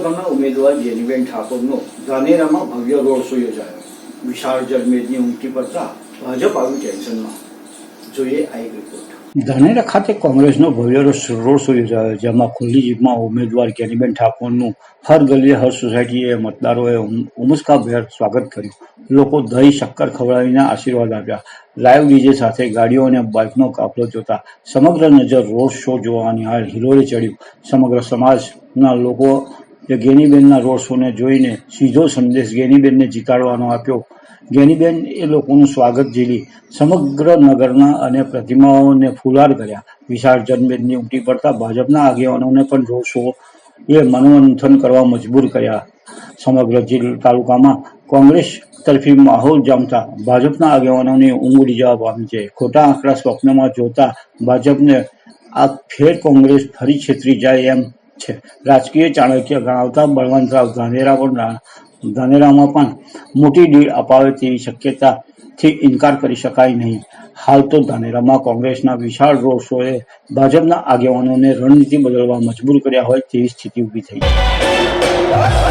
ઉમેદવાર જેનીબેન ઠાકોરનો ધાનેરામાં ભવ્ય road show યોજાયો. વિશાળ જનમેદની ઉમટી પડતા ભાજપ આવ્યું ટેન્શનમાં. જોઈએ આ એક રિપોર્ટ ધાનેરા ખાતે કોંગ્રેસનો ભવ્ય રોડ શો યોજાયો, જેમાં ખુલ્લી જીપમાં ઉમેદવાર કેનીબેન ઠાકોરનું હર ગલીએ હર સોસાયટીએ મતદારોએ ઉમ- ઉમસ્કાભેર સ્વાગત કર્યું. લોકો દહીં, શક્કર ખવડાવીને આશીર્વાદ આપ્યા. લાઈવ ડીજે સાથે ગાડીઓ અને બાઇકનો કાફલો જોતા સમગ્ર નજર રોડ શો જોવાની હાલ હિલોરે ચડ્યું. સમગ્ર સમાજના લોકો એ ગેનીબેનના રોડ શોને જોઈને સીધો સંદેશ ગેનીબેનને જીતાડવાનો આપ્યો. ગેનીબેન એ લોકોનું સ્વાગત ઝીલી સમગ્ર નગરના અને પ્રતિમાઓને ફુલાર કર્યા. વિશાળ જનબેનની ઉમટી પડતા ભાજપના આગેવાનોને પણ રોડ શો એ મનોમંથન કરવા મજબૂર કર્યા. સમગ્ર જિલ્લા તાલુકામાં કોંગ્રેસ તરફી માહોલ જામતા ભાજપના આગેવાનોની ઊંઘ ઉડી જવા પામી છે. ખોટા આંકડા સ્વપ્નમાં જોતા ભાજપને આ ફેર કોંગ્રેસ ફરી છેતરી જાય એમ છે. રાજકીય ચાણક્ય ગણાવતા બળવંતરાવ ધાનેરા પણ ધાનેરામાં પણ મોટી ડીલ અપાવે તેવી શક્યતાથી ઇનકાર કરી શકાય નહીં. હાલ તો ધાનેરામાં કોંગ્રેસના વિશાળ રોડ શોએ ભાજપના આગેવાનોને રણનીતિ બદલવા મજબૂર કર્યા હોય તેવી સ્થિતિ ઊભી થઈ છે.